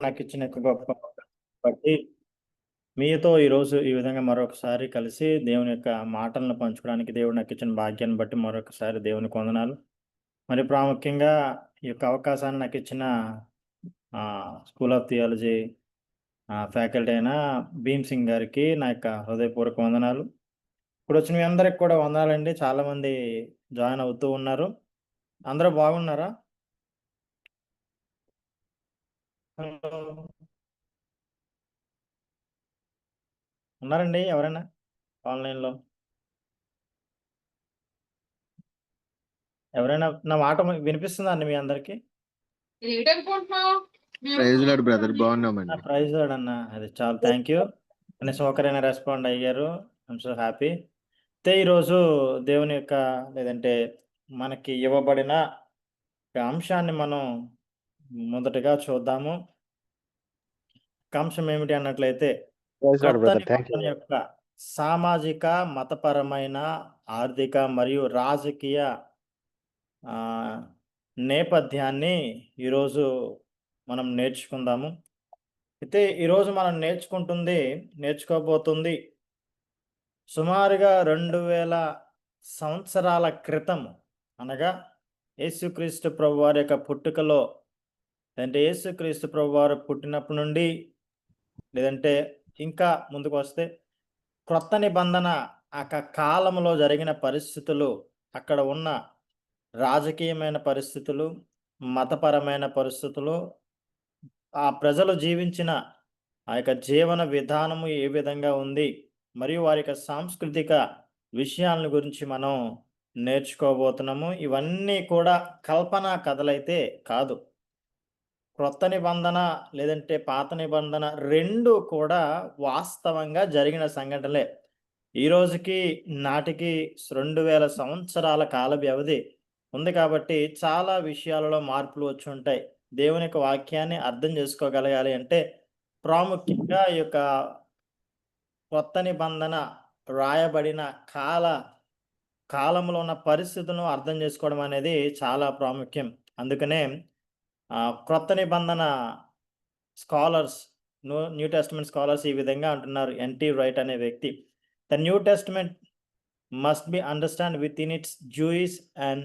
నాకు ఇచ్చిన యొక్క గొప్ప బట్టి మీతో ఈరోజు ఈ విధంగా మరొకసారి కలిసి దేవుని యొక్క మాటలను పంచుకోవడానికి దేవుడు నాకు ఇచ్చిన భాగ్యాన్ని బట్టి మరొకసారి దేవుని వందనాలు మరి ప్రాముఖ్యంగా ఈ యొక్క అవకాశాన్ని నాకు ఇచ్చిన స్కూల్ ఆఫ్ థియాలజీ ఫ్యాకల్టీ అయిన భీమ్ సింగ్ గారికి నా యొక్క హృదయపూర్వక వందనాలు. ఇప్పుడు వచ్చిన మీ అందరికి కూడా వందనాలండి. చాలామంది జాయిన్ అవుతూ ఉన్నారు. అందరూ బాగున్నారా? హలో. ఉన్నారండి ఎవరైనా ఆన్లైన్లో? ఎవరైనా నా మాట వినిపిస్తుందా అండి మీ అందరికి? ప్రైజ్ లాడ్ బ్రదర్ బాగున్నామండి. ప్రైజ్ అన్న. అది చాలా థ్యాంక్ యూ. కనీసం ఒకరైనా రెస్పాండ్ అయ్యారు. I'm so happy. అయితే ఈరోజు దేవుని యొక్క లేదంటే మనకి ఇవ్వబడిన అంశాన్ని మనం మొదటగా చూద్దాము. ఒక అంశం ఏమిటి అన్నట్లయితే కొత్త నిబంధన యొక్క సామాజిక మతపరమైన ఆర్థిక మరియు రాజకీయ ఆ, నేపథ్యాన్ని ఈరోజు మనం నేర్చుకుందాము. అయితే ఈరోజు మనం నేర్చుకుంటుంది నేర్చుకోబోతుంది సుమారుగా రెండు వేల సంవత్సరాల క్రితం అనగా యేసుక్రీస్తు ప్రభు వారి యొక్క పుట్టుకలో లేదంటే యేసుక్రీస్తు ప్రభు వారు పుట్టినప్పటి నుండి లేదంటే ఇంకా ముందుకు వస్తే క్రొత్త నిబంధన ఆ కాలంలో జరిగిన పరిస్థితులు అక్కడ ఉన్న రాజకీయమైన పరిస్థితులు మతపరమైన పరిస్థితులు ఆ ప్రజలు జీవించిన ఆ యొక్క జీవన విధానము ఏ విధంగా ఉంది మరియు వారి యొక్క సాంస్కృతిక విషయాలను గురించి మనం నేర్చుకోబోతున్నాము. ఇవన్నీ కూడా కల్పనా కథలైతే కాదు. క్రొత్త నిబంధన లేదంటే పాత నిబంధన రెండు కూడా వాస్తవంగా జరిగిన సంఘటనలే. ఈ రోజుకి నాటికి రెండు వేల సంవత్సరాల కాల వ్యవధి ఉంది కాబట్టి చాలా విషయాలలో మార్పులు వచ్చి ఉంటాయి. దేవుని యొక్క వాక్యాన్ని అర్థం చేసుకోగలగాలి అంటే ప్రాముఖ్యంగా ఈ యొక్క కొత్త నిబంధన రాయబడిన కాల కాలంలో ఉన్న పరిస్థితులను అర్థం చేసుకోవడం అనేది చాలా ప్రాముఖ్యం. అందుకనే క్రొత్త నిబంధన scholars new new testament scholars ఈ విధంగా అంటున్నారు. ఎన్టీ రైట్ అనే వ్యక్తి the new testament must be understand with in its jewish and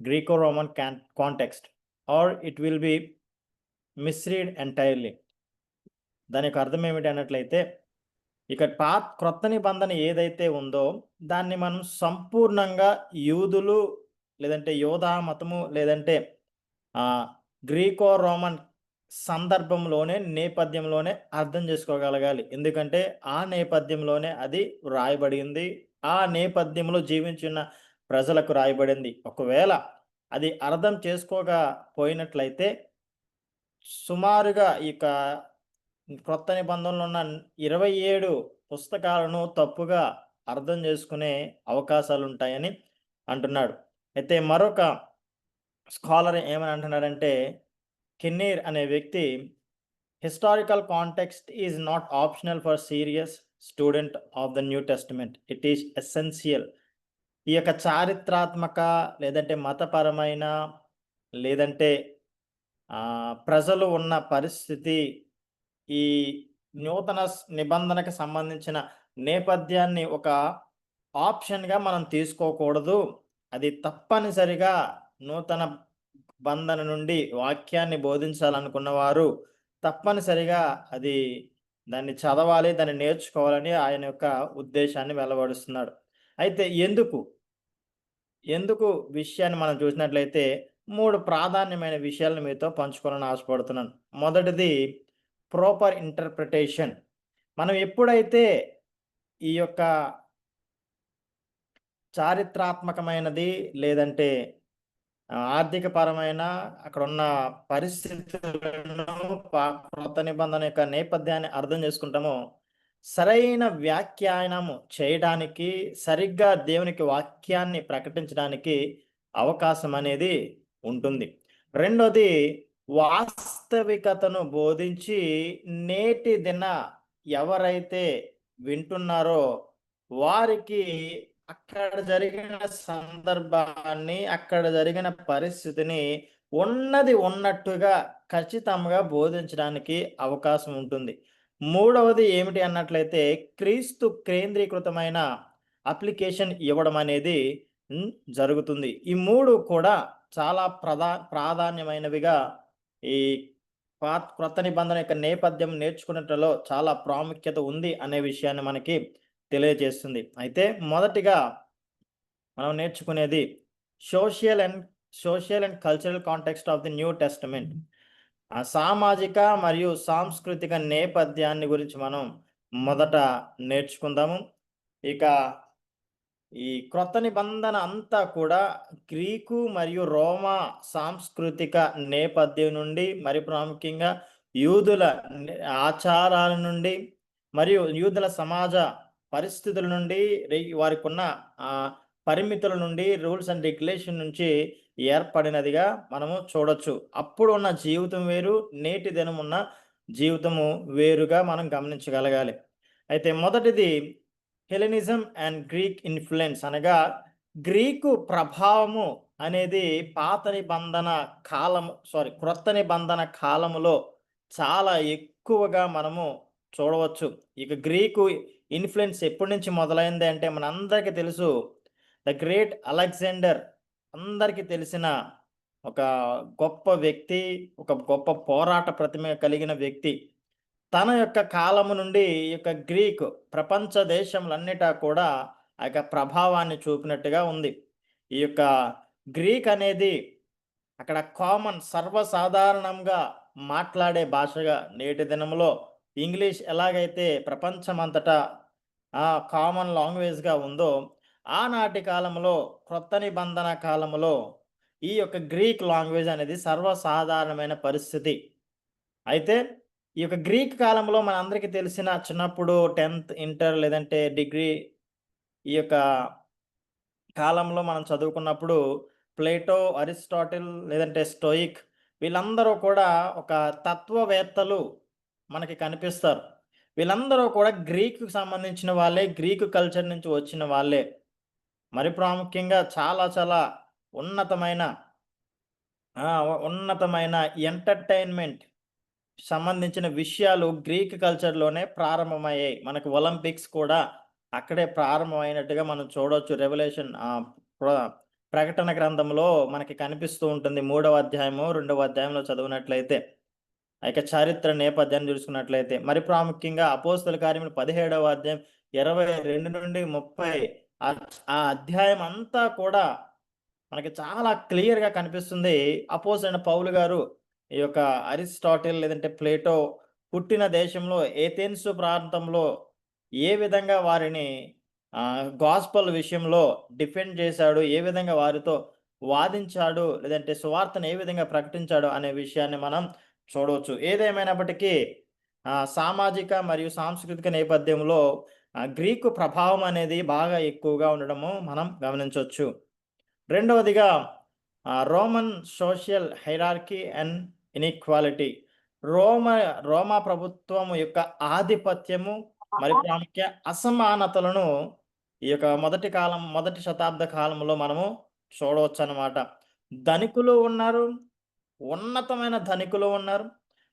greco Roman can context or it will be misread entirely. దాని యొక్క అర్థం ఏమిటి అన్నట్లయితే ఇక పా క్రొత్త నిబంధన ఏదైతే ఉందో దాన్ని మనం సంపూర్ణంగా యూదులు లేదంటే యోధా మతము లేదంటే గ్రీకో రోమన్ సందర్భంలోనే నేపథ్యంలోనే అర్థం చేసుకోగలగాలి. ఎందుకంటే ఆ నేపథ్యంలోనే అది రాయబడింది ఆ నేపథ్యంలో జీవించిన ప్రజలకు రాయబడింది. ఒకవేళ అది అర్థం చేసుకోకపోయినట్లయితే సుమారుగా ఇక క్రొత్త నిబంధనలు ఉన్న ఇరవై ఏడు పుస్తకాలను తప్పుగా అర్థం చేసుకునే అవకాశాలు ఉంటాయని అంటున్నాడు. అయితే మరొక స్కాలర్ ఏమని అంటున్నారంటే కిన్నీర్ అనే వ్యక్తి historical context is not optional for serious student of the new testament. It is essential ఈ యొక్క చారిత్రాత్మక లేదంటే మతపరమైన లేదంటే ప్రజలు ఉన్న పరిస్థితి ఈ నూతన నిబంధనకు సంబంధించిన నేపథ్యాన్ని ఒక ఆప్షన్గా మనం తీసుకోకూడదు. అది తప్పనిసరిగా నూతన బంధన నుండి వాక్యాన్ని బోధించాలనుకున్న వారు తప్పనిసరిగా అది దాన్ని చదవాలి దాన్ని నేర్చుకోవాలని ఆయన యొక్క ఉద్దేశాన్ని వెల్లబడుస్తున్నాడు. అయితే ఎందుకు? ఎందుకు విషయాన్ని మనం చూసినట్లయితే మూడు ప్రాధాన్యమైన విషయాలను మీతో పంచుకోవాలని ఆశపడుతున్నాను. మొదటిది ప్రాపర్ ఇంటర్ప్రిటేషన్. మనం ఎప్పుడైతే ఈ యొక్క చారిత్రాత్మకమైనది లేదంటే ఆర్థిక పరమైన అక్కడ ఉన్న పరిస్థితులను కొత్త క్రొత్త నిబంధన యొక్క నేపథ్యాన్ని అర్థం చేసుకుంటామో సరైన వ్యాఖ్యానము చేయడానికి సరిగ్గా దేవునికి వాక్యాన్ని ప్రకటించడానికి అవకాశం అనేది ఉంటుంది. రెండోది వాస్తవికతను బోధించి నేటి దిన ఎవరైతే వింటున్నారో వారికి అక్కడ జరిగిన సందర్భాన్ని అక్కడ జరిగిన పరిస్థితిని ఉన్నది ఉన్నట్టుగా ఖచ్చితంగా బోధించడానికి అవకాశం ఉంటుంది. మూడవది ఏమిటి అన్నట్లయితే క్రీస్తు కేంద్రీకృతమైన అప్లికేషన్ ఇవ్వడం అనేది జరుగుతుంది. ఈ మూడు కూడా చాలా ప్రధా ప్రాధాన్యమైనవిగా ఈ పాత క్రొత్త నిబంధన యొక్క నేపథ్యం నేర్చుకున్నట్లో చాలా ప్రాముఖ్యత ఉంది అనే విషయాన్ని మనకి తెలియజేస్తుంది. అయితే మొదటిగా మనం నేర్చుకునేది social and social and cultural context of the new testament ఆ సామాజిక మరియు సాంస్కృతిక నేపథ్యాన్ని గురించి మనం మొదట నేర్చుకుందాము. ఇక ఈ క్రొత్త నిబంధన అంతా కూడా గ్రీకు మరియు రోమా సాంస్కృతిక నేపథ్యం నుండి మరి ప్రాముఖ్యంగా యూదుల ఆచారాల నుండి మరియు యూదుల సమాజ పరిస్థితుల నుండి వారికి ఉన్న ఆ, పరిమితుల నుండి రూల్స్ అండ్ రెగ్యులేషన్ నుంచి ఏర్పడినదిగా మనము చూడొచ్చు. అప్పుడు ఉన్న జీవితం వేరు నేటి దినం ఉన్న జీవితము వేరుగా మనం గమనించగలగాలి. అయితే మొదటిది హెలెనిజం అండ్ గ్రీక్ ఇన్ఫ్లుయెన్స్ అనగా గ్రీకు ప్రభావము అనేది పాత నిబంధన కాలం సారీ క్రొత్త నిబంధన కాలములో చాలా ఎక్కువగా మనము చూడవచ్చు. ఇక గ్రీకు ఇన్ఫ్లుయెన్స్ ఎప్పటి నుంచి మొదలైంది అంటే మనందరికీ తెలుసు. ద గ్రేట్ అలెగ్జాండర్ అందరికీ తెలిసిన ఒక గొప్ప వ్యక్తి ఒక గొప్ప పోరాట ప్రతిమ కలిగిన వ్యక్తి. తన యొక్క కాలము నుండి ఈ యొక్క గ్రీక్ ప్రపంచ దేశములన్నిటా కూడా ఆ యొక్క ప్రభావాన్ని చూపినట్టుగా ఉంది. ఈ యొక్క గ్రీక్ అనేది అక్కడ కామన్ సర్వసాధారణంగా మాట్లాడే భాషగా నేటి దినంలో ఇంగ్లీష్ ఎలాగైతే ప్రపంచమంతటా కామన్ లాంగ్వేజ్గా ఉందో ఆనాటి కాలంలో క్రొత్త నిబంధన కాలంలో ఈ యొక్క గ్రీక్ లాంగ్వేజ్ అనేది సర్వసాధారణమైన పరిస్థితి. అయితే ఈ యొక్క గ్రీక్ కాలంలో మనందరికీ తెలిసిన చిన్నప్పుడు టెన్త్ ఇంటర్ లేదంటే డిగ్రీ ఈ యొక్క కాలంలో మనం చదువుకున్నప్పుడు ప్లేటో అరిస్టాటిల్ లేదంటే స్టోయిక్ వీళ్ళందరూ కూడా ఒక తత్వవేత్తలు మనకి కనిపిస్తారు. వీళ్ళందరూ కూడా గ్రీకు సంబంధించిన వాళ్ళే గ్రీకు కల్చర్ నుంచి వచ్చిన వాళ్ళే. మరి ప్రాముఖ్యంగా చాలా చాలా ఉన్నతమైన ఉన్నతమైన ఎంటర్టైన్మెంట్ సంబంధించిన విషయాలు గ్రీక్ కల్చర్లోనే ప్రారంభమయ్యాయి. మనకు ఒలింపిక్స్ కూడా అక్కడే ప్రారంభమైనట్టుగా మనం చూడవచ్చు రెవల్యూషన్ ప్రకటన గ్రంథంలో మనకి కనిపిస్తూ ఉంటుంది. మూడవ అధ్యాయము రెండవ అధ్యాయంలో చదివినట్లయితే. ఆ యొక్క చారిత్ర నేపథ్యాన్ని చూసుకున్నట్లయితే మరి ప్రాముఖ్యంగా అపోస్తల కార్యములు పదిహేడవ అధ్యాయం ఇరవై రెండు నుండి ముప్పై ఆ అధ్యాయం అంతా కూడా మనకి చాలా క్లియర్గా కనిపిస్తుంది. అపోజ్ అయిన పౌలు గారు ఈ యొక్క అరిస్టాటిల్ లేదంటే ప్లేటో పుట్టిన దేశంలో ఏథెన్సు ప్రాంతంలో ఏ విధంగా వారిని గాస్పల్ విషయంలో డిఫెండ్ చేశాడు ఏ విధంగా వారితో వాదించాడు లేదంటే సువార్తను ఏ విధంగా ప్రకటించాడు అనే విషయాన్ని మనం చూడవచ్చు. ఏదేమైనప్పటికీ సామాజిక మరియు సాంస్కృతిక నేపథ్యంలో గ్రీకు ప్రభావం అనేది బాగా ఎక్కువగా ఉండడము మనం గమనించవచ్చు. రెండవదిగా Roman social hierarchy and inequality. రోమ రోమా ప్రభుత్వం యొక్క ఆధిపత్యము మరి ప్రాముఖ్య అసమానతలను ఈ యొక్క మొదటి కాలం మొదటి శతాబ్ద కాలంలో మనము చూడవచ్చు అన్నమాట ధనికులు ఉన్నారు ఉన్నతమైన ధనికులు ఉన్నారు.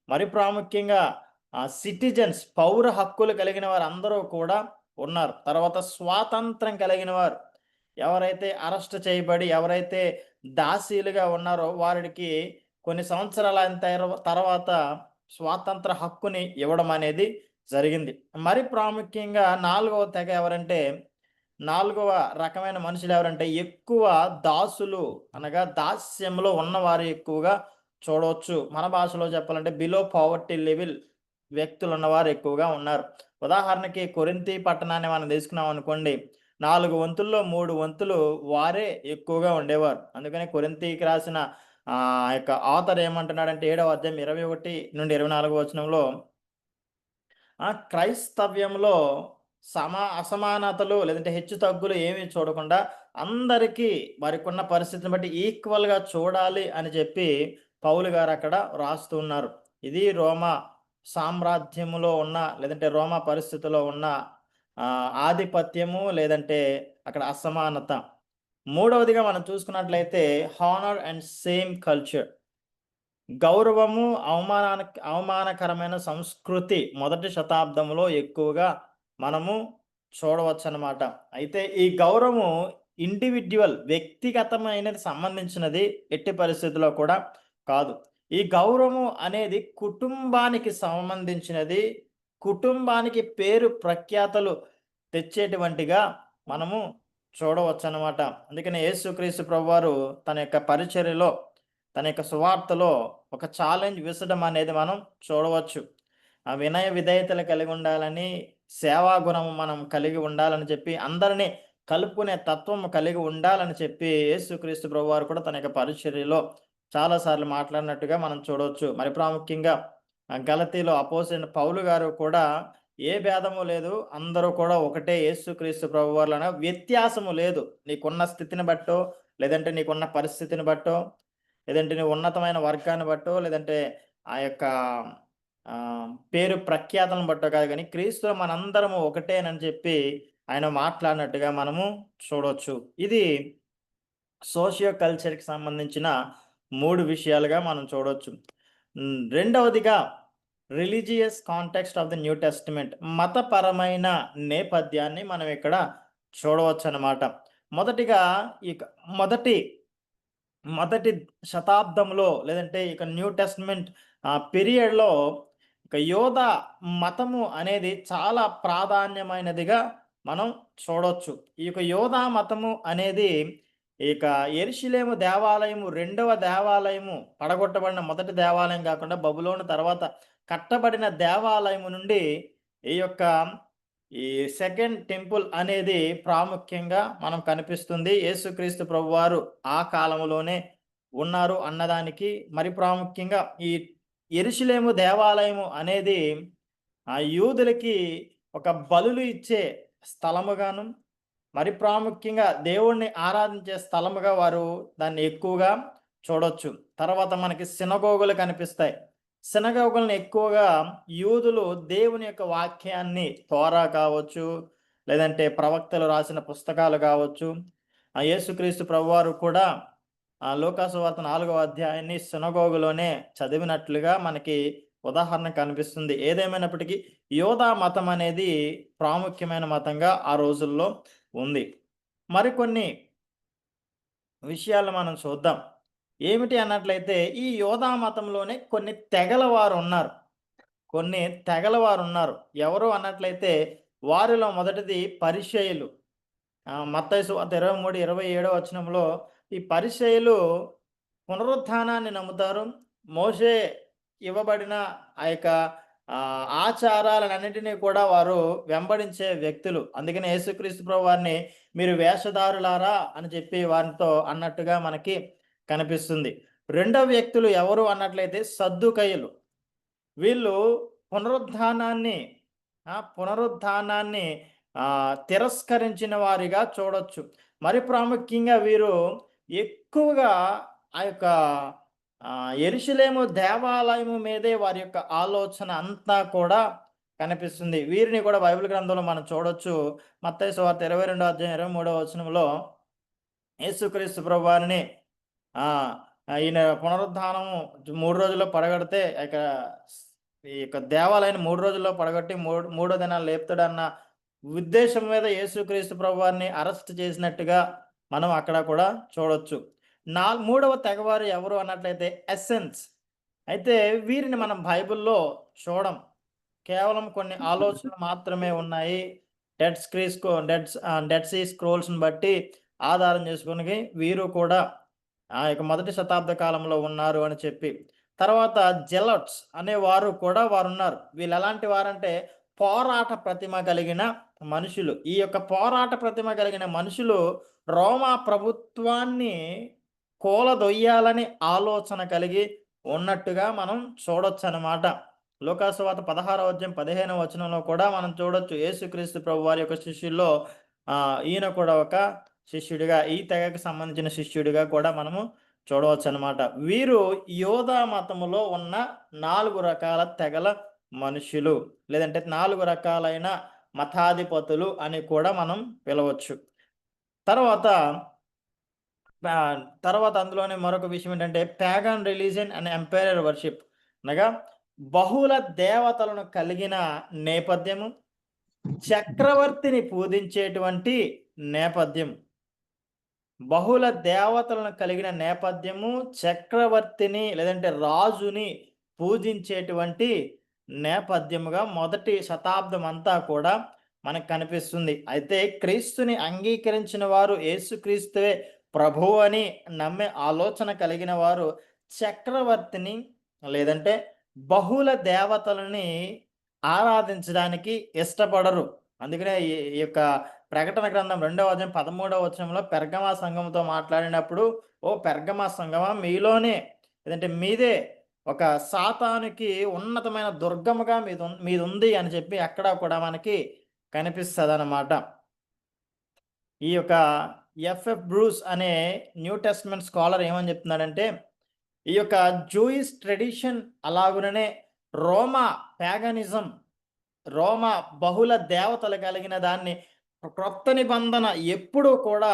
మరి ప్రాముఖ్యంగా ఆ సిటిజన్స్ పౌర హక్కులు కలిగిన వారు అందరూ కూడా ఉన్నారు. తర్వాత స్వాతంత్రం కలిగిన వారు. ఎవరైతే అరెస్ట్ చేయబడి ఎవరైతే దాసీలుగా ఉన్నారో వారికి కొన్ని సంవత్సరాల తర్వాత స్వాతంత్ర హక్కుని ఇవ్వడం అనేది జరిగింది. మరి ప్రాముఖ్యంగా నాలుగవ తెగ ఎవరంటే నాలుగవ రకమైన మనుషులు ఎవరంటే ఎక్కువ దాసులు అనగా దాస్యంలో ఉన్నవారు ఎక్కువగా చూడవచ్చు. మన భాషలో చెప్పాలంటే బిలో పావర్టీ లెవెల్ వ్యక్తులు ఉన్నవారు ఎక్కువగా ఉన్నారు. ఉదాహరణకి కొరింతి పట్టణాన్ని మనం తీసుకున్నాం అనుకోండి. నాలుగు వంతుల్లో మూడు వంతులు వారే ఎక్కువగా ఉండేవారు. అందుకని కొరింతికి రాసిన ఆ యొక్క ఆథర్ ఏమంటున్నాడంటే ఏడవ అధ్యాయం ఇరవై ఒకటి నుండి ఇరవై నాలుగు వచనంలో ఆ క్రైస్తవ్యంలో సమా అసమానతలు లేదంటే హెచ్చు తగ్గులు ఏమీ చూడకుండా అందరికీ వారికి ఉన్న పరిస్థితిని బట్టి ఈక్వల్గా చూడాలి అని చెప్పి పౌలు గారు అక్కడ రాస్తున్నారు ఇది రోమా సామ్రాజ్యములో ఉన్న లేదంటే రోమా పరిస్థితిలో ఉన్న ఆధిపత్యము లేదంటే అక్కడ అసమానత. మూడవదిగా మనం చూసుకున్నట్లయితే హానర్ అండ్ సేమ్ కల్చర్ గౌరవము అవమానాన అవమానకరమైన సంస్కృతి మొదటి శతాబ్దంలో ఎక్కువగా మనము చూడవచ్చు అనమాట అయితే ఈ గౌరవం ఇండివిడ్యువల్ వ్యక్తిగతమైనది సంబంధించినది ఎట్టి పరిస్థితుల్లో కూడా కాదు. ఈ గౌరవం అనేది కుటుంబానికి సంబంధించినది. కుటుంబానికి పేరు ప్రఖ్యాతలు తెచ్చేటువంటిగా మనము చూడవచ్చు అనమాట అందుకని యేసుక్రీస్తు ప్రభువారు తన యొక్క పరిచర్యలో తన యొక్క సువార్తలో ఒక ఛాలెంజ్ విసడం అనేది మనం చూడవచ్చు. ఆ వినయ విధేయతలు కలిగి ఉండాలని సేవా గుణం మనం కలిగి ఉండాలని చెప్పి అందరినీ కలుపుకునే తత్వం కలిగి ఉండాలని చెప్పి యేసుక్రీస్తు ప్రభువారు కూడా తన యొక్క పరిచర్యలో చాలాసార్లు మాట్లాడినట్టుగా మనం చూడవచ్చు మరి ప్రాముఖ్యంగా గలతీలో అపోజిట్ పౌలు గారు కూడా ఏ భేదము లేదు. అందరూ కూడా ఒకటే యేసుక్రీస్తు ప్రభువారులన. వ్యత్యాసము లేదు. నీకున్న స్థితిని బట్టో లేదంటే నీకున్న పరిస్థితిని బట్టో లేదంటే నీ ఉన్నతమైన వర్గాన్ని బట్టో లేదంటే ఆ యొక్క పేరు ప్రఖ్యాతలను బట్టో కాదు కానీ క్రీస్తు మనందరము ఒకటేనని చెప్పి ఆయన మాట్లాడినట్టుగా మనము చూడవచ్చు ఇది సోషియో కల్చర్కి సంబంధించిన మూడు విషయాలుగా మనం చూడవచ్చు రెండవదిగా religious context of the new testament మతపరమైన నేపథ్యాన్ని మనం ఇక్కడ చూడవచ్చు అన్నమాట మొదటిగా ఇక మొదటి మొదటి శతాబ్దంలో లేదంటే ఇక న్యూ టెస్ట్మెంట్ పీరియడ్లో ఇక యోధ మతము అనేది చాలా ప్రాధాన్యమైనదిగా మనం చూడవచ్చు ఈ యొక్క యోధా మతము అనేది ఇక ఎరుషులేము దేవాలయము రెండవ దేవాలయము పడగొట్టబడిన మొదటి దేవాలయం కాకుండా బబులోని తర్వాత కట్టబడిన దేవాలయము నుండి ఈ యొక్క ఈ సెకండ్ టెంపుల్ అనేది ప్రాముఖ్యంగా మనం కనిపిస్తుంది. యేసుక్రీస్తు ప్రభువారు ఆ కాలంలోనే ఉన్నారు అన్నదానికి మరి ప్రాముఖ్యంగా ఈ ఎరుషులేము దేవాలయము అనేది ఆ యూదులకి ఒక బలులు ఇచ్చే స్థలముగాను మరి ప్రాముఖ్యంగా దేవుణ్ణి ఆరాధించే స్థలముగా వారు దాన్ని ఎక్కువగా చూడొచ్చు. తర్వాత మనకి సినగోగులు కనిపిస్తాయి. సినగోగులను ఎక్కువగా యూదులు దేవుని యొక్క వాక్యాన్ని తోరా కావచ్చు లేదంటే ప్రవక్తలు రాసిన పుస్తకాలు కావచ్చు. ఆ యేసుక్రీస్తు ప్రభువారు కూడా ఆ లోకాసువార్త నాలుగవ అధ్యాయాన్ని సినగోగులోనే చదివినట్లుగా మనకి ఉదాహరణ కనిపిస్తుంది. ఏదేమైనప్పటికీ యోధా మతం అనేది ప్రాముఖ్యమైన మతంగా ఆ రోజుల్లో ఉంది. మరికొన్ని విషయాలు మనం చూద్దాం. ఏమిటి అన్నట్లయితే ఈ యోధా మతంలోనే కొన్ని తెగల వారు ఉన్నారు కొన్ని తెగల వారు ఉన్నారు ఎవరు అన్నట్లయితే వారిలో మొదటిది పరిచయులు మత్తైసు ఇరవై మూడు ఇరవై ఏడో వచనంలో ఈ పరిచయులు పునరుత్థానాన్ని నమ్ముతారు. మోసే ఇవ్వబడిన ఆ యొక్క ఆచారాలన్నింటినీ కూడా వారు వెంబడించే వ్యక్తులు. అందుకని యేసుక్రీస్తు ప్రభు వారిని మీరు వేషధారులారా అని చెప్పి వారితో అన్నట్టుగా మనకి కనిపిస్తుంది. రెండవ వ్యక్తులు ఎవరు అన్నట్లయితే సద్దుకయ్యలు వీళ్ళు పునరుద్ధానాన్ని పునరుద్ధానాన్ని తిరస్కరించిన వారిగా చూడొచ్చు. మరి ప్రాముఖ్యంగా వీరు ఎక్కువగా ఆ యొక్క ఎరుషులేము దేవాలయము మీదే వారి యొక్క ఆలోచన అంతా కూడా కనిపిస్తుంది. వీరిని కూడా బైబిల్ గ్రంథంలో మనం చూడొచ్చు. మత్తయి సువార్త ఇరవై రెండో అధ్యాయం ఇరవై మూడో వచనంలో యేసుక్రీస్తు ప్రభువారిని వారిని ఈయన పునరుద్ధానము మూడు రోజుల్లో పడగడితే ఇక ఈ యొక్క దేవాలయాన్ని మూడు రోజుల్లో పడగొట్టి మూడు మూడో దినాలు లేపుతాడన్న ఉద్దేశం మీద యేసుక్రీస్తు ప్రభువారిని అరెస్ట్ చేసినట్టుగా మనం అక్కడ కూడా చూడొచ్చు. నాలుగు మూడవ తెగవారు ఎవరు అన్నట్లయితే ఎస్సెన్స్ అయితే వీరిని మనం బైబిల్లో చూడం. కేవలం కొన్ని ఆలోచనలు మాత్రమే ఉన్నాయి. డెడ్ స్క్రీస్ డెడ్ డెడ్ సీ స్క్రోల్స్ని బట్టి ఆధారం చేసుకుని వీరు కూడా ఆ యొక్క మొదటి శతాబ్ద కాలంలో ఉన్నారు అని చెప్పి. తర్వాత జెలట్స్ అనే వారు కూడా వారు ఉన్నారు వీళ్ళు ఎలాంటి వారంటే పోరాట ప్రతిమ కలిగిన మనుషులు. ఈ యొక్క పోరాట ప్రతిమ కలిగిన మనుషులు రోమా ప్రభుత్వాన్ని కూలదొయ్యాలని ఆలోచన కలిగి ఉన్నట్టుగా మనం చూడొచ్చు అన్నమాట లోకాసువాత పదహారవ అధ్యాయం పదిహేనవ వచనంలో కూడా మనం చూడొచ్చు. యేసుక్రీస్తు ప్రభు వారి యొక్క శిష్యుల్లో ఈయన కూడా ఒక శిష్యుడిగా ఈ తెగకు సంబంధించిన శిష్యుడిగా కూడా మనము చూడవచ్చు అనమాట వీరు యోధా మతములో ఉన్న నాలుగు రకాల తెగల మనుషులు లేదంటే నాలుగు రకాలైన మతాధిపతులు అని కూడా మనం పిలవచ్చు. తర్వాత తర్వాత అందులోనే మరొక విషయం ఏంటంటే pagan religion and emperor worship అనగా బహుళ దేవతలను కలిగిన నేపథ్యము చక్రవర్తిని పూజించేటువంటి నేపథ్యం బహుళ దేవతలను కలిగిన నేపథ్యము చక్రవర్తిని లేదంటే రాజుని పూజించేటువంటి నేపథ్యముగా మొదటి శతాబ్దం అంతా కూడా మనకు కనిపిస్తుంది. అయితే క్రీస్తుని అంగీకరించిన వారు యేసుక్రీస్తువే ప్రభువు అని నమ్మే ఆలోచన కలిగిన వారు చక్రవర్తిని లేదంటే బహుళ దేవతలని ఆరాధించడానికి ఇష్టపడరు. అందుకనే ఈ ఈ యొక్క ప్రకటన గ్రంథం రెండవ అధ్యాయం పదమూడవ వచనంలో పెర్గమా సంఘంతో మాట్లాడినప్పుడు ఓ పెర్గమా సంఘమా మీలోనే లేదంటే మీదే ఒక సాతానికి ఉన్నతమైన దుర్గముగా మీద మీది ఉంది అని చెప్పి అక్కడ కూడా మనకి కనిపిస్తుంది అన్నమాట ఈ యొక్క ఎఫ్ఎఫ్ బ్రూస్ అనే న్యూ టెస్ట్మెంట్ స్కాలర్ ఏమని చెప్తున్నాడంటే ఈ యొక్క జూయిస్ ట్రెడిషన్ అలాగుననే రోమా ప్యాగనిజం రోమా బహుళ దేవతలు కలిగిన దాన్ని క్రొత్త నిబంధన ఎప్పుడూ కూడా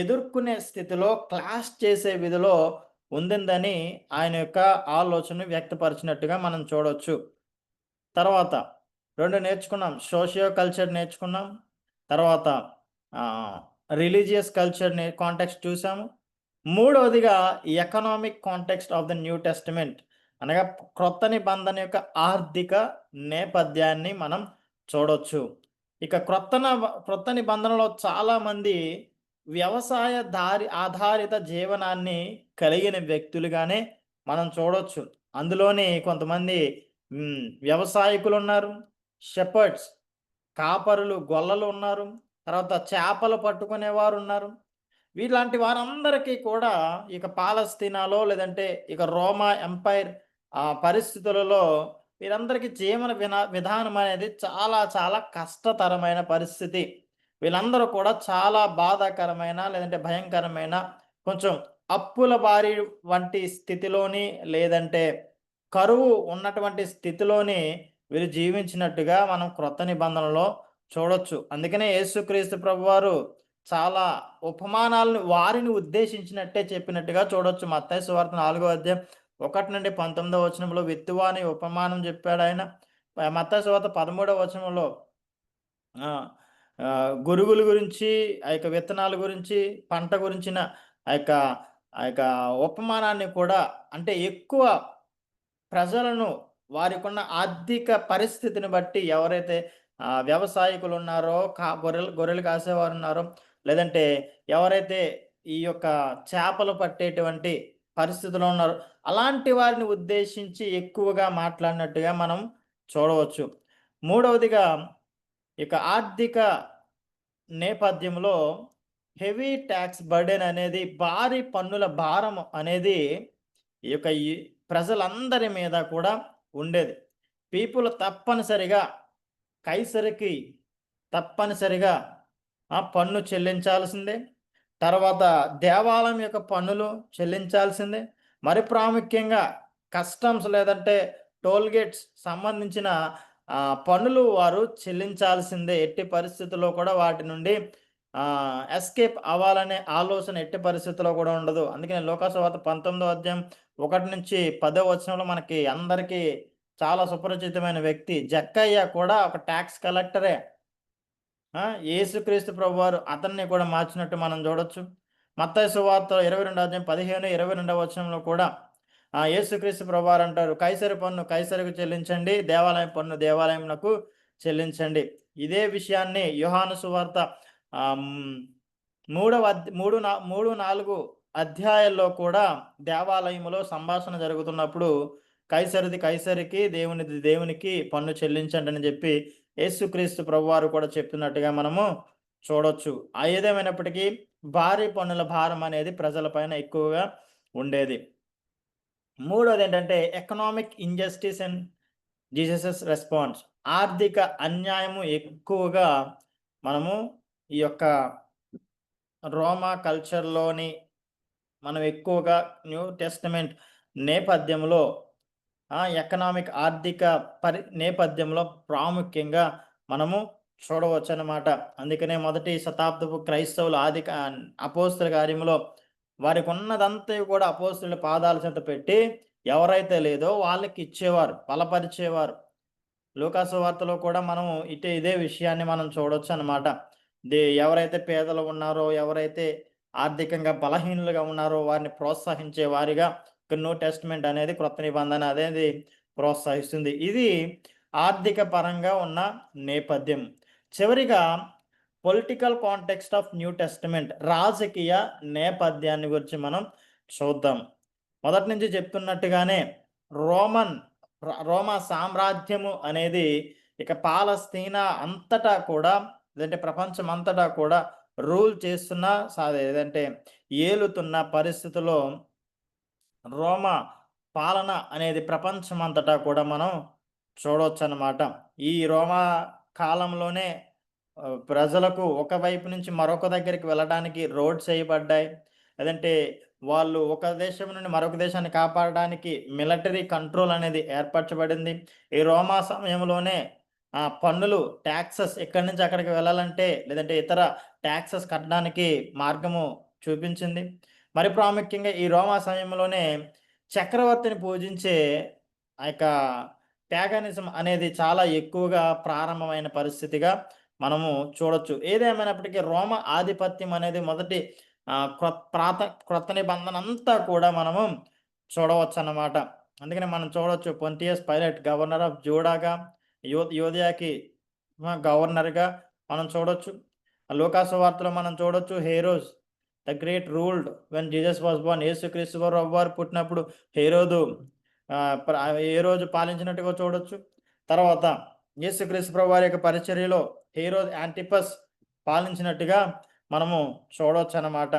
ఎదుర్కొనే స్థితిలో క్లాష్ చేసే విధిలో ఉందని ఆయన యొక్క ఆలోచన వ్యక్తపరిచినట్టుగా మనం చూడవచ్చు తర్వాత రెండు నేర్చుకున్నాం సోషియో కల్చర్ నేర్చుకున్నాం తర్వాత రిలీజియస్ కల్చర్ని కాంటెక్స్ట్ చూసాము. మూడవదిగా economic context of the new testament. అనగా క్రొత్త నిబంధన యొక్క ఆర్థిక నేపథ్యాన్ని మనం చూడొచ్చు. ఇక క్రొత్త క్రొత్త నిబంధనలో చాలామంది వ్యవసాయ దారి ఆధారిత జీవనాన్ని కలిగిన వ్యక్తులుగానే మనం చూడొచ్చు. అందులోని కొంతమంది వ్యవసాయకులు ఉన్నారు షెపర్డ్స్ కాపరులు గొల్లలు ఉన్నారు తర్వాత చేపలు పట్టుకునేవారు ఉన్నారు వీలాంటి వారందరికీ కూడా ఇక పాలస్తీనాలో లేదంటే ఇక రోమా ఎంపైర్ ఆ పరిస్థితులలో వీరందరికీ జీవన వినా విధానం అనేది చాలా చాలా కష్టతరమైన పరిస్థితి. వీళ్ళందరూ కూడా చాలా బాధాకరమైన లేదంటే భయంకరమైన కొంచెం అప్పుల బారి వంటి స్థితిలోని లేదంటే కరువు ఉన్నటువంటి స్థితిలోని వీరు జీవించినట్టుగా మనం క్రొత్త నిబంధనలో చూడొచ్చు. అందుకనే యేసుక్రీస్తు ప్రభువారు చాలా ఉపమానాలను వారిని ఉద్దేశించినట్టే చెప్పినట్టుగా చూడొచ్చు. మత్తాయి సువార్త నాలుగో అధ్యాయం ఒకటి నుండి పంతొమ్మిదవ వచనంలో విత్తువాని ఉపమానం చెప్పాడు ఆయన. మత్తాయి సువార్త పదమూడవ వచనంలో గురుగుల గురించి ఆ యొక్క విత్తనాల గురించి పంట గురించిన ఆ యొక్క ఆ యొక్క ఉపమానాన్ని కూడా అంటే ఎక్కువ ప్రజలను వారికున్న ఆర్థిక పరిస్థితిని బట్టి ఎవరైతే వ్యవసాయకులు ఉన్నారో కా గొర్రెలు గొర్రెలు కాసేవారు ఉన్నారో లేదంటే ఎవరైతే ఈ యొక్క చేపలు పట్టేటువంటి పరిస్థితిలో ఉన్నారో అలాంటి వారిని ఉద్దేశించి ఎక్కువగా మాట్లాడినట్టుగా మనం చూడవచ్చు. మూడవదిగా ఇక ఆర్థిక నేపథ్యంలో హెవీ ట్యాక్స్ బర్డెన్ అనేది భారీ పన్నుల భారం అనేది ఈ యొక్క ఈ ప్రజలందరి మీద కూడా ఉండేది. పీపుల్ తప్పనిసరిగా కైసరికి తప్పనిసరిగా ఆ పన్ను చెల్లించాల్సిందే. తర్వాత దేవాలయం యొక్క పన్నులు చెల్లించాల్సిందే. మరి ప్రాముఖ్యంగా కస్టమ్స్ లేదంటే టోల్ గేట్స్ సంబంధించిన పన్నులు వారు చెల్లించాల్సిందే. ఎట్టి పరిస్థితుల్లో కూడా వాటి నుండి ఎస్కేప్ అవ్వాలనే ఆలోచన ఎట్టి పరిస్థితుల్లో కూడా ఉండదు. అందుకని లోకాసువాత పంతొమ్మిదో అధ్యాయం ఒకటి నుంచి పదో వచనంలో మనకి అందరికీ చాలా సుపరిచితమైన వ్యక్తి. జక్కయ్య కూడా ఒక ట్యాక్స్ కలెక్టరే ఏసుక్రీస్తు యేసుక్రీస్తు ప్రభు వారు అతన్ని కూడా మార్చినట్టు మనం చూడొచ్చు. మత్తయి సువార్త ఇరవై రెండు అధ్యాయం పదిహేను ఇరవై రెండవ వచనంలో కూడా ఆ యేసుక్రీస్తు ప్రభు వారు అంటారు కైసరి పన్ను కైసరికి చెల్లించండి దేవాలయం పన్ను దేవాలయంకు చెల్లించండి. ఇదే విషయాన్ని యుహాను సువార్త మూడవ మూడు నా మూడు నాలుగు అధ్యాయాల్లో కూడా దేవాలయంలో సంభాషణ జరుగుతున్నప్పుడు కైసరిది కైసరికి దేవునిది దేవునికి పన్ను చెల్లించండి అని చెప్పి యేసుక్రీస్తు ప్రభువారు కూడా చెప్తున్నట్టుగా మనము చూడొచ్చు. ఆ ఏదేమైనప్పటికీ భారీ పన్నుల భారం అనేది ప్రజలపైన ఎక్కువగా ఉండేది. మూడోది ఏంటంటే economic injustice and Jesus response. ఆర్థిక అన్యాయము ఎక్కువగా మనము ఈ యొక్క రోమా కల్చర్లోని మనం ఎక్కువగా న్యూ టెస్టమెంట్ నేపథ్యంలో ఎకనామిక్ ఆర్థిక పరి నేపథ్యంలో ప్రాముఖ్యంగా మనము చూడవచ్చు అన్నమాట అందుకనే మొదటి శతాబ్దపు క్రైస్తవులు ఆది అపోస్తుల కార్యంలో వారికి ఉన్నదంతా కూడా అపోస్తుల పాదాల చెంత పెట్టి ఎవరైతే లేదో వాళ్ళకి ఇచ్చేవారు బలపరిచేవారు. లూకాసు వార్తలో కూడా మనం ఇటే ఇదే విషయాన్ని మనం చూడొచ్చు అనమాట దే ఎవరైతే పేదలు ఉన్నారో ఎవరైతే ఆర్థికంగా బలహీనులుగా ఉన్నారో వారిని ప్రోత్సహించే వారిగా న్యూ టెస్ట్మెంట్ అనేది క్రొత్త నిబంధన అనేది ప్రోత్సహిస్తుంది. ఇది ఆర్థిక పరంగా ఉన్న నేపథ్యం. చివరిగా political context of new testament రాజకీయ నేపథ్యాన్ని గురించి మనం చూద్దాం. మొదటి నుంచి చెప్తున్నట్టుగానే రోమన్ రోమ రోమా సామ్రాజ్యము అనేది ఇక పాలస్తీనా అంతటా కూడా లేదంటే ప్రపంచం అంతటా కూడా రూల్ చేస్తున్న ఏదంటే ఏలుతున్న పరిస్థితిలో రోమా పాలన అనేది ప్రపంచం అంతటా కూడా మనం చూడవచ్చు అన్నమాట ఈ రోమా కాలంలోనే ప్రజలకు ఒక వైపు నుంచి మరొక దగ్గరికి వెళ్ళడానికి రోడ్ చేయబడ్డాయి లేదంటే వాళ్ళు ఒక దేశం నుండి మరొక దేశాన్ని కాపాడడానికి మిలిటరీ కంట్రోల్ అనేది ఏర్పరచబడింది. ఈ రోమా సమయంలోనే ఆ పన్నులు ట్యాక్సెస్ ఎక్కడి నుంచి అక్కడికి వెళ్ళాలంటే లేదంటే ఇతర ట్యాక్సెస్ కట్టడానికి మార్గము చూపించింది. మరి ప్రాముఖ్యంగా ఈ రోమా సమయంలోనే చక్రవర్తిని పూజించే ఆ యొక్క ప్యాగనిజం అనేది చాలా ఎక్కువగా ప్రారంభమైన పరిస్థితిగా మనము చూడొచ్చు. ఏదేమైనప్పటికీ రోమ ఆధిపత్యం అనేది మొదటి ఆ, ప్రాత క్రొత్త నిబంధన అంతా కూడా మనము చూడవచ్చు అన్నమాట అందుకని మనం చూడవచ్చు పొంటియస్ పైలట్ గవర్నర్ ఆఫ్ జూడాగా యో యోధియాకి గవర్నర్గా మనం చూడొచ్చు. లోకాసు వార్తలో మనం చూడొచ్చు Herod the great ruled when Jesus was born యేసుక్రీస్తు వారు వారు పుట్టినప్పుడు హేరోదు ఏ రోజు పాలించినట్టుగా చూడొచ్చు. తర్వాత యేసుక్రీస్తు ప్రభు వారి యొక్క పరిచర్యలో హేరోద్ యాంటిపస్ పాలించినట్టుగా మనము చూడవచ్చు అన్నమాట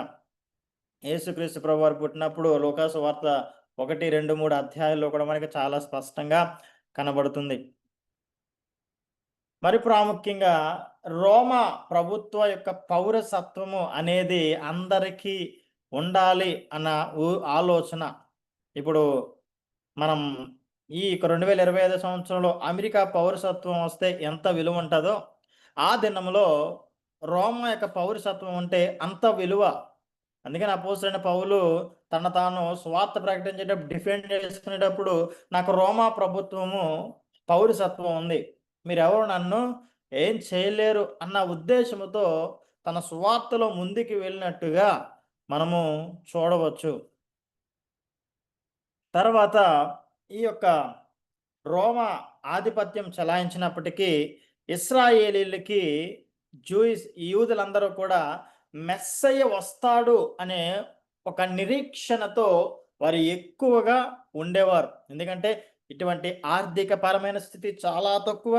యేసుక్రీస్తు ప్రభు వారు పుట్టినప్పుడు లోకాసు వార్త ఒకటి రెండు మూడు అధ్యాయాల్లో కూడా మనకి చాలా స్పష్టంగా కనబడుతుంది. మరి ప్రాముఖ్యంగా రోమా ప్రభుత్వ యొక్క పౌరసత్వము అనేది అందరికీ ఉండాలి అన్న ఆలోచన. ఇప్పుడు మనం ఈ రెండు వేల ఇరవై ఐదు సంవత్సరంలో అమెరికా పౌరసత్వం వస్తే ఎంత విలువ ఉంటుందో ఆ దినంలో రోమా యొక్క పౌరసత్వం ఉంటే అంత విలువ. అందుకని అపోసరైన పౌలు తన తాను స్వార్థ ప్రకటించేటప్పుడు డిఫెండ్ చేసుకునేటప్పుడు నాకు రోమా ప్రభుత్వము పౌరసత్వం ఉంది. మీరెవరు నన్ను ఏం చేయలేరు అన్న ఉద్దేశంతో తన సువార్తలో ముందుకు వెళ్ళినట్టుగా మనము చూడవచ్చు. తర్వాత ఈ యొక్క రోమా ఆధిపత్యం చలాయించినప్పటికీ ఇస్రాయేలీలకి జూయిస్ యూదులందరూ కూడా మెస్సయ్య వస్తాడు అనే ఒక నిరీక్షణతో వారు ఎక్కువగా ఉండేవారు. ఎందుకంటే ఇటువంటి ఆర్థిక పరమైన స్థితి చాలా తక్కువ.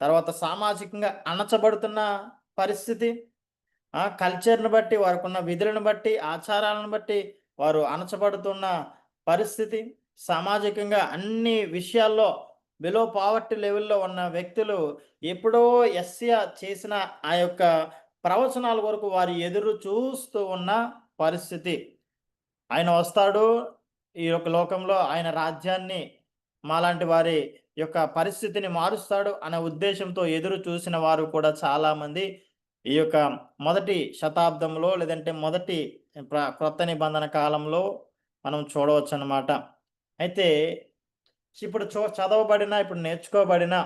తర్వాత సామాజికంగా అణచబడుతున్న పరిస్థితి. ఆ కల్చర్ని బట్టి వారికి ఉన్న విధులను బట్టి ఆచారాలను బట్టి వారు అణచబడుతున్న పరిస్థితి. సామాజికంగా అన్ని విషయాల్లో బిలో పావర్టీ లెవెల్లో ఉన్న వ్యక్తులు ఎప్పుడో ఎస్య చేసిన ఆ యొక్క ప్రవచనాల వరకు వారు ఎదురు చూస్తూ ఉన్న పరిస్థితి. ఆయన వస్తాడు ఈ యొక్క లోకంలో ఆయన రాజ్యాన్ని మాలాంటి వారి యొక్క పరిస్థితిని మారుస్తాడు అనే ఉద్దేశంతో ఎదురు చూసిన వారు కూడా చాలా మంది ఈ యొక్క మొదటి శతాబ్దంలో లేదంటే మొదటి ప్ర- క్రొత్త నిబంధన కాలంలో మనం చూడవచ్చు అన్నమాట అయితే ఇప్పుడు చూ చదవబడిన ఇప్పుడు నేర్చుకోబడిన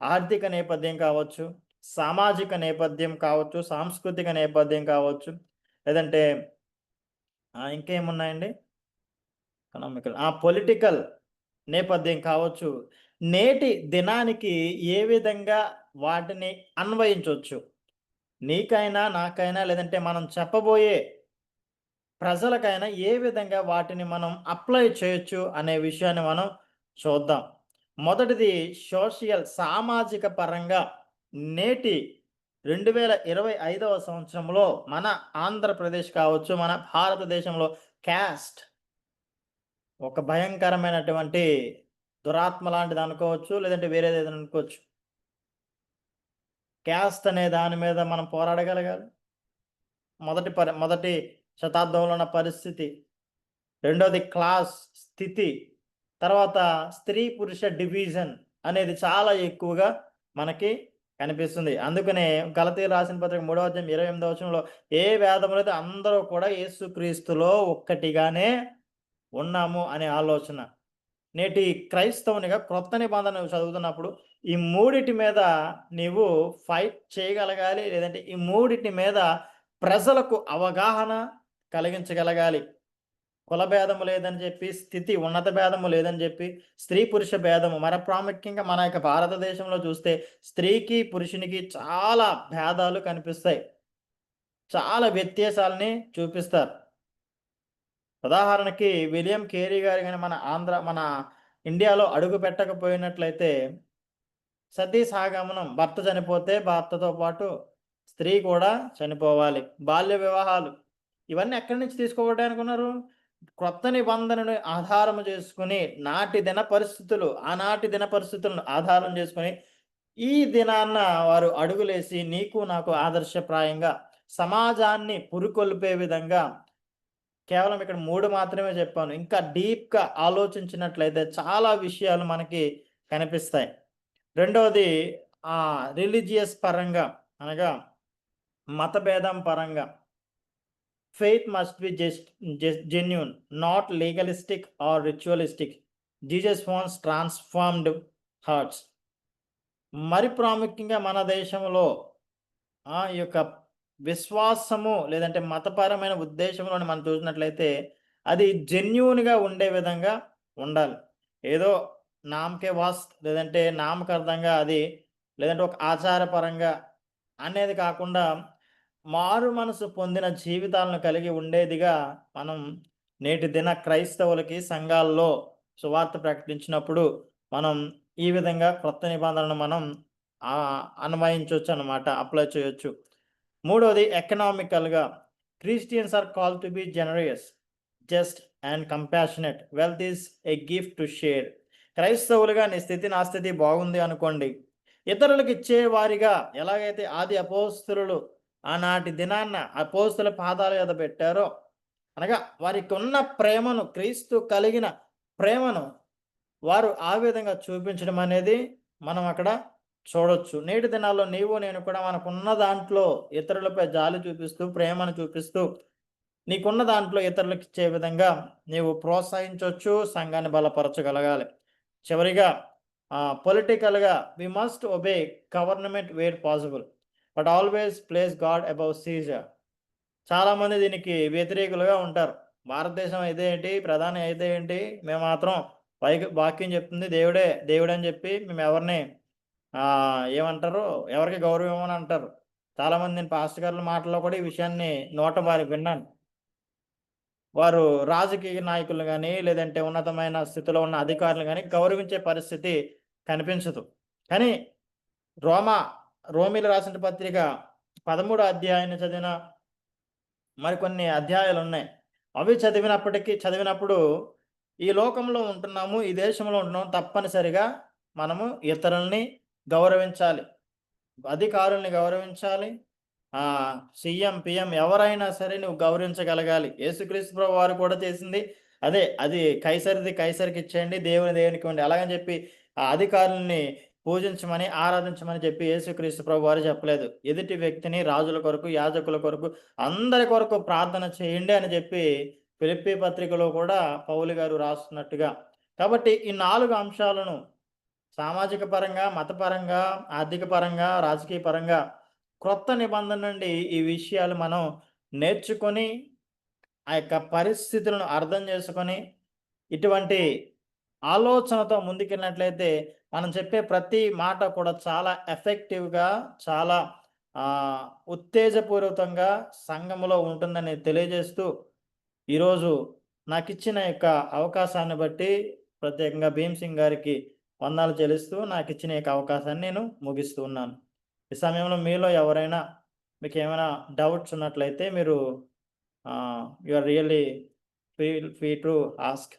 ఆర్థిక నేపథ్యం కావచ్చు సామాజిక నేపథ్యం కావచ్చు సాంస్కృతిక నేపథ్యం కావచ్చు లేదంటే ఇంకేమున్నాయండి? ఎకనామికల్ ఆ పొలిటికల్ నేపథ్యం కావచ్చు. నేటి దినానికి ఏ విధంగా వాటిని అన్వయించవచ్చు నీకైనా నాకైనా లేదంటే మనం చెప్పబోయే ప్రజలకైనా ఏ విధంగా వాటిని మనం అప్లై చేయొచ్చు అనే విషయాన్ని మనం చూద్దాం. మొదటిది సోషల్ సామాజిక పరంగా నేటి రెండు వేల ఇరవై ఐదవ సంవత్సరంలో మన ఆంధ్రప్రదేశ్ కావచ్చు మన భారతదేశంలో క్యాస్ట్ ఒక భయంకరమైనటువంటి దురాత్మ లాంటిది అనుకోవచ్చు లేదంటే వేరేది ఏదైనా అనుకోవచ్చు. క్యాస్ట్ అనే దాని మీద మనం పోరాడగలగాలి. మొదటి పరి మొదటి శతాబ్దంలో ఉన్న పరిస్థితి. రెండోది క్లాస్ స్థితి. తర్వాత స్త్రీ పురుష డివిజన్ అనేది చాలా ఎక్కువగా మనకి కనిపిస్తుంది. అందుకనే గలతీ రాసిన పత్రిక మూడవ అధ్యాయం ఇరవై ఎనిమిదవ వచనంలో ఏ వేదములైతే అయితే అందరూ కూడా యేసుక్రీస్తులో ఒక్కటిగానే ఉన్నాము అనే ఆలోచన. నేటి క్రైస్తవునిగా క్రొత్త నిబంధన చదువుతున్నప్పుడు ఈ మూడిటి మీద నీవు ఫైట్ చేయగలగాలి లేదంటే ఈ మూడిటి మీద ప్రజలకు అవగాహన కలిగించగలగాలి. కుల భేదము లేదని చెప్పి స్థితి ఉన్నత భేదము లేదని చెప్పి స్త్రీ పురుష భేదము. మర ప్రాముఖ్యంగా మన యొక్క భారతదేశంలో చూస్తే స్త్రీకి పురుషునికి చాలా భేదాలు కనిపిస్తాయి. చాలా వ్యత్యాసాలని చూపిస్తారు. ఉదాహరణకి విలియం కేరీ గారు కానీ మన ఆంధ్ర మన ఇండియాలో అడుగు పెట్టకపోయినట్లయితే సతీ సాగమనం భర్త చనిపోతే భర్తతో పాటు స్త్రీ కూడా చనిపోవాలి. బాల్య వివాహాలు ఇవన్నీ ఎక్కడి నుంచి తీసుకోబడ్డాయి అనుకున్నారు? క్రొత్త నిబంధనను ఆధారం చేసుకుని నాటి దిన పరిస్థితులు ఆనాటి దిన పరిస్థితులను ఆధారం చేసుకుని ఈ దినాన్న వారు అడుగులేసి నీకు నాకు ఆదర్శప్రాయంగా సమాజాన్ని పురుకొల్పే విధంగా కేవలం ఇక్కడ మూడు మాత్రమే చెప్పాను. ఇంకా డీప్గా ఆలోచించినట్లయితే చాలా విషయాలు మనకి కనిపిస్తాయి. రెండవది ఆ రిలీజియస్ పరంగా అనగా మతభేదం పరంగా faith must be just genuine not legalistic or ritualistic. Jesus wants transformed hearts. మరి ప్రాముఖ్యంగా మన దేశంలో ఆ ఈ యొక్క విశ్వాసము లేదంటే మతపరమైన ఉద్దేశంలోని మనం చూసినట్లయితే అది జెన్యున్గా ఉండే విధంగా ఉండాలి. ఏదో నామకే వాస్ లేదంటే నామకార్థంగా అది లేదంటే ఒక ఆచారపరంగా అనేది కాకుండా మారు మనసు పొందిన జీవితాలను కలిగి ఉండేదిగా మనం నేటి దిన క్రైస్తవులకి సంఘాల్లో సువార్త ప్రకటించినప్పుడు మనం ఈ విధంగా క్రొత్త నిబంధనలను మనం అన్వయించవచ్చు అన్నమాట అప్లై చేయొచ్చు. మూడవది ఎకనామికల్గా Christians are call to be generous just and compassionate wealth is a gift to share క్రైస్తవులుగా నీ స్థితి నా స్థితి బాగుంది అనుకోండి. ఇతరులకు ఇచ్చేవారిగా ఎలాగైతే ఆది అపోస్తులు ఆనాటి దినాన్న అపోస్తుల పాదాల మీద పెట్టారో అనగా వారికి ఉన్న ప్రేమను క్రీస్తు కలిగిన ప్రేమను వారు ఆ విధంగా చూపించడం అనేది మనం అక్కడ చూడొచ్చు. నేటి దినాల్లో నీవు నేను కూడా మనకున్న దాంట్లో ఇతరులపై జాలి చూపిస్తూ ప్రేమను చూపిస్తూ నీకున్న దాంట్లో ఇతరులకు ఇచ్చే విధంగా నీవు ప్రోత్సహించవచ్చు సంఘాన్ని బలపరచగలగాలి. చివరిగా పొలిటికల్గా we must obey government where possible but always place God above Caesar చాలామంది దీనికి వ్యతిరేకులుగా ఉంటారు. భారతదేశం అయితే ఏంటి? ప్రధాని అయితే ఏంటి? మేము మాత్రం పైకి వాక్యం చెప్తుంది దేవుడే దేవుడు అని చెప్పి మేము ఎవరిని ఏమంటారు? ఎవరికి గౌరవం అని అంటారు. చాలామంది నేను పాస్టర్ గారుల మాటల్లో కూడా ఈ విషయాన్ని నోట వారి విన్నాను. వారు రాజకీయ నాయకులు కానీ లేదంటే ఉన్నతమైన స్థితిలో ఉన్న అధికారులు కానీ గౌరవించే పరిస్థితి కనిపించదు. కానీ రోమా రోమిలు రాసిన పత్రిక పదమూడు అధ్యాయాన్ని చదివిన మరికొన్ని అధ్యాయాలు ఉన్నాయి. అవి చదివినప్పటికీ చదివినప్పుడు ఈ లోకంలో ఉంటున్నాము ఈ దేశంలో ఉంటున్నాము తప్పనిసరిగా మనము ఇతరుల్ని గౌరవించాలి. అధికారుల్ని గౌరవించాలి. ఆ సీఎం పిఎం ఎవరైనా సరే నువ్వు గౌరవించగలగాలి. యేసుక్రీస్తు ప్రభు వారు కూడా చేసింది అదే. అది కైసరిది కైసరికి ఇచ్చేయండి దేవుని దేవునికి ఇవ్వండి. అలాగని చెప్పి ఆ అధికారుల్ని పూజించమని ఆరాధించమని చెప్పి యేసుక్రీస్తు ప్రభు వారు చెప్పలేదు. ఎదుటి వ్యక్తిని రాజుల కొరకు యాజకుల కొరకు అందరి కొరకు ప్రార్థన చేయండి అని చెప్పి ఫిలిప్పి పత్రికలో కూడా పౌలు గారు రాస్తున్నట్టుగా. కాబట్టి ఈ నాలుగు అంశాలను సామాజిక పరంగా మతపరంగా ఆర్థిక పరంగా రాజకీయ పరంగా క్రొత్త నిబంధన నుండి ఈ విషయాలు మనం నేర్చుకొని ఆ యొక్క పరిస్థితులను అర్థం చేసుకొని ఇటువంటి ఆలోచనతో ముందుకెళ్ళినట్లయితే మనం చెప్పే ప్రతి మాట కూడా చాలా ఎఫెక్టివ్గా చాలా ఉత్తేజపూర్వకంగా సంఘములో ఉంటుందని తెలియజేస్తూ ఈరోజు నాకు ఇచ్చిన యొక్క అవకాశాన్ని బట్టి ప్రత్యేకంగా భీమ్ సింగ్ గారికి వందాలు చెల్లిస్తూ నాకు ఇచ్చిన యొక్క అవకాశాన్ని నేను ముగిస్తూ ఉన్నాను. ఈ సమయంలో మీలో ఎవరైనా మీకు ఏమైనా డౌట్స్ ఉన్నట్లయితే మీరు you are really feel free to ask